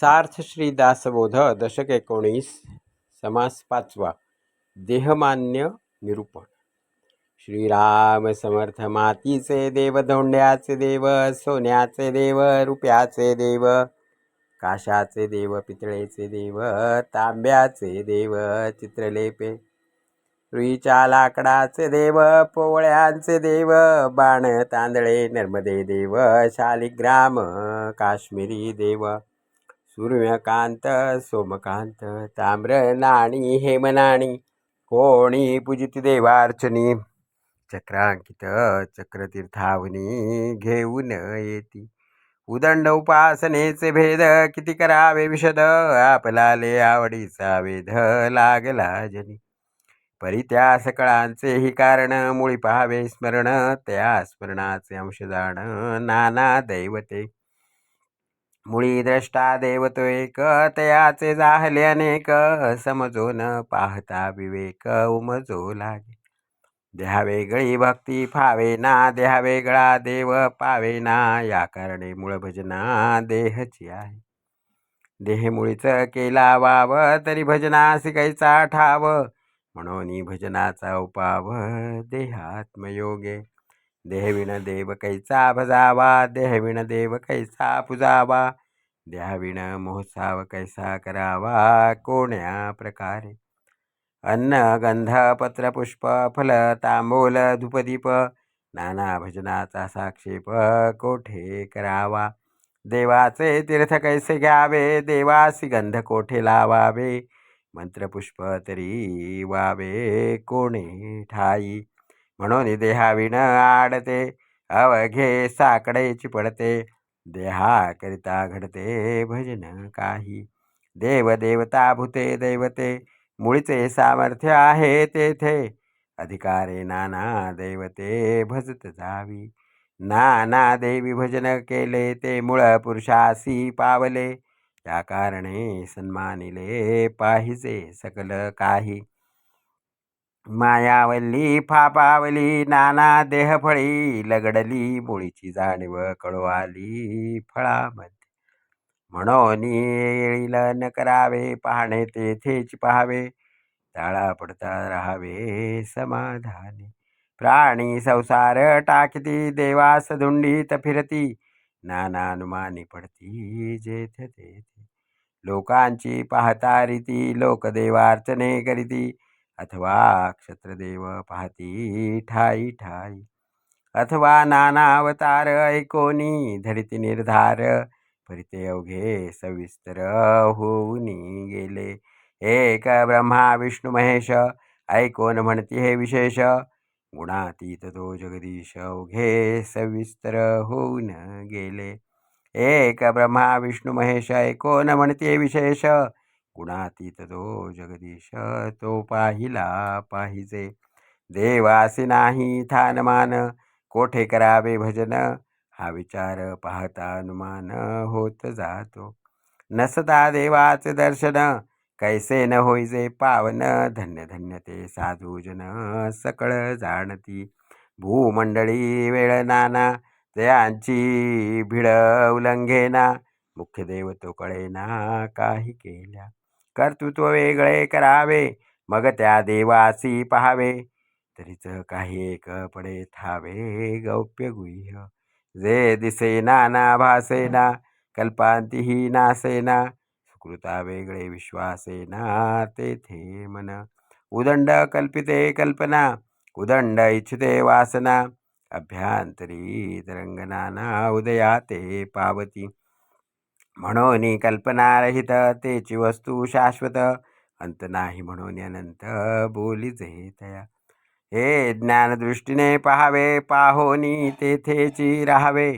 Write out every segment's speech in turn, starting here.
सार्थ श्री दासबोध दशक एकोणीस समास पाचवा देहमान्य निरूपण. श्रीराम समर्थ मातीचे देव धोंड्याचे देव सोन्याचे देव रुपयाचे देव काशाचे देव पितळेचे देव तांब्याचे देव चित्रलेपे रुईच्या लाकडाचे देव पोवळ्यांचे देव बाण तांदळे नर्मदे देव शालिग्राम काश्मीरी देव सूर्यकांत सोमकांत ताम्र नाणी हेमनाणी कोणी पूजित देवार्चनी चक्रांकित चक्रतीर्थावनी घेऊन येती. उदंड उपासनेचे भेद किती करावे? विशद आपलाले आवडीचा वेध लागला जनी. परित्या सकळांचे ही कारण मुळी पाहावे. स्मरण त्या स्मरणाचे अंश जाण नाना दैवते. मुळी द्रष्टा देवतो एक तयाचे जाहले अनेक. समजो न पाहता विवेक उमजो लागे. देहा वेगळी भक्ती फावे ना देहा वेगळा देव पावे ना. या कारणे मूळ भजना देहची आहे. देह मुळीच केला वाव तरी भजना शिकायचा ठाव म्हणून भजनाचा उपाव देहात्मयोगे. देहविण देव कैसा भजावा देहविण देव कैसा पुजावा देहाविण मोहसाव कैसा करावा कोण्या प्रकारे? अन्न गंध पत्र पुष्प फल तांबूल धूपदीप नाना भजनाचा साक्षेप कोठे करावा? देवाचे तीर्थ कैसे घ्यावे? देवासी गंध कोठे लावावे? मंत्रपुष्प तरी वावे कोणे ठाई? म्हणून देहाविण आडते अवघे साकडेची पडते देहाकरिता घडते भजन काही. देव देवता भूते दैवते मुळीचे सामर्थ्य आहे तेथे. अधिकारे नाना दैवते भजत जावी. नाना देवी भजन केले ते मूळ पुरुषासी पावले. त्या कारणे सन्मानिले पाहिजे सकल काही. मायावल्ली फापावली नाना देहफळी लगडली मुळीची जाणीव कळवाली फळामध्ये. म्हणून येईल न करावे पाहणे तेथेच पाहावे ताळा पडता राहावे समाधानी. प्राणी संसार टाकती देवास धुंडीत फिरती नाना अनुमानी पडती जेथ तेथे. लोकांची पाहता रीती लोकदेवार्चने करीती अथवा क्षत्रदेव पाहती ठाई ठाई. अथवा नाना अवतार ऐकोनी धरिती निर्धार परिते अवघे सविस्तर होऊन गेले. एक ब्रह्मा विष्णू महेश? ऐकोन म्हणती हे विशेष. गुणातीत तो जगदीश अवघे सविस्तर होऊन गेले. एक ब्रह्मा विष्णू महेश? ऐकोन म्हणते विशेष. गुणातीत तो जगदीश तो पाहिला पाहिजे. देवासी नाही थानमान कोठे करावे भजन? हा विचार पाहता अनुमान होत जातो. नसता देवाचे दर्शन कैसे न होईजे पावन? धन्य धन्य ते साधूजन सकळ जाणती. भूमंडळी वेळ नाना त्यांची भिड उलंघेना. मुख्य देव तो कळेना काही केल्या. कर्तृत्व वेगळे करावे मग त्या देवासी पहावे. तरीच काही एक पडे थावे गौप्य गुह्य. जे दिसे नाना भासेना कल्पांतीही नासेना. सुकृता वेगळे विश्वासेना तेथे मन. उदंड कल्पिते कल्पना उदंड इच्छिते वासना. अभ्यांतरी तरंगनाना उदयाते पावती. म्हणून कल्पनारहित तेची वस्तू शाश्वत. अंत नाही म्हणून अनंत बोलीजे तया हे ज्ञानदृष्टीने पाहावे पाहोनी तेथेची राहावे.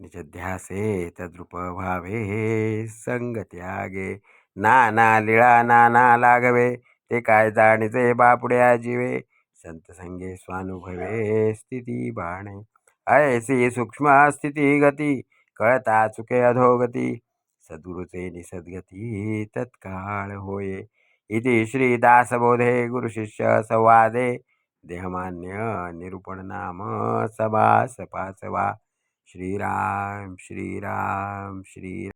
निजध्यासे तद्रुप व्हावे संग त्यागे नाना लिळा नाना लागवे ते काय जाणीचे बापुड्या जीवे संत संगे स्वानुभवे स्थिती बाणे. ऐसी सूक्ष्म स्थिती गती. कळता चुके अधोगती. सद्गुरुचे निसद्गती तत्काळ होये. इति श्रीदासबोधे गुरुशिष्य संवादे. देहमान्य निरूपण नाम समास पाचवा श्रीराम श्रीराम श्री